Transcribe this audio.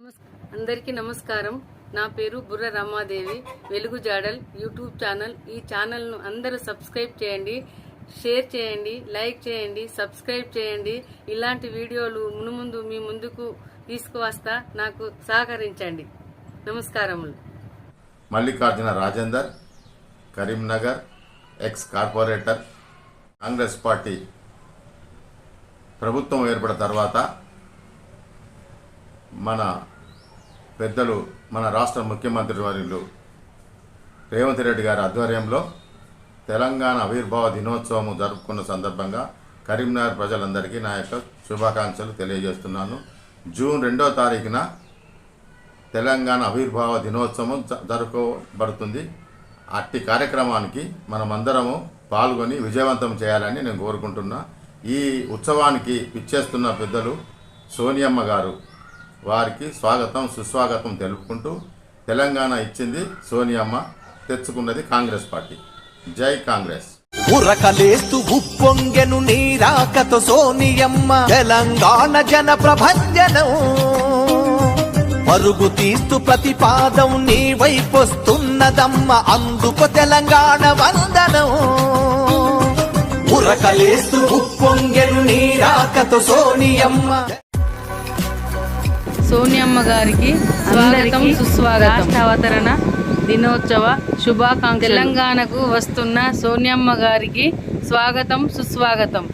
నమస్- అందరికీ నమస్కారం. నా పేరు బుర్ర రమాదేవి. వెలుగు జాడల్ యూట్యూబ్ ఛానల్. ఈ ఛానల్ను అందరూ సబ్స్క్రైబ్ చేయండి షేర్ చేయండి లైక్ చేయండి సబ్స్క్రైబ్ చేయండి. ఇలాంటి వీడియోలు మునుముందు మీ ముందుకు తీసుకువస్తా నాకు సహకరించండి. నమస్కారములు. Mallikarjuna Rajender Karimnagar ex corporator Congress party ప్రభుత్వం ఏర్పడిన తర్వాత మన పెద్దలు మన రాష్ట్ర ముఖ్యమంత్రి వర్యులు రేవంత్ రెడ్డి గారి ఆధ్వర్యంలో తెలంగాణ ఆవిర్భావ దినోత్సవం జరుపుకున్న సందర్భంగా కరీంనగర్ ప్రజలందరికీ నా యొక్క శుభాకాంక్షలు తెలియజేస్తున్నాను. జూన్ రెండో తారీఖున తెలంగాణ ఆవిర్భావ దినోత్సవం జ- జరుపుకోబడుతుంది. అట్టి కార్యక్రమానికి మనమందరము పాల్గొని విజయవంతం చేయాలని నేను కోరుకుంటున్నా. ఈ ఉత్సవానికి పిచ్చేస్తున్న పెద్దలు సోనియమ్మ గారు వారికి స్వాగతం సుస్వాగతం తెలుపుకుంటూ తెలంగాణ ఇచ్చింది సోనియమ్మ తెచ్చుకున్నది కాంగ్రెస్ పార్టీ. జై కాంగ్రెస్. ఉరకలేస్తూ ఉప్పొంగెను నీరాకతో సోనియమ్మ తెలంగాణ జన ప్రభంజనం పరుగు తీస్తూ ప్రతిపాదం నీ వైపొస్తున్నదమ్మ అందుకు తెలంగాణ వందనం. ఉరకలేస్తూ ఉప్పొంగెను నీరాకతో సోనియమ్మ. సోనియమ్మ గారికి స్వాగతం సుస్వాగతం. అవతరణ దినోత్సవ శుభాకాంక్షలు. తెలంగాణకు వస్తున్న సోనియమ్మ గారికి స్వాగతం సుస్వాగతం.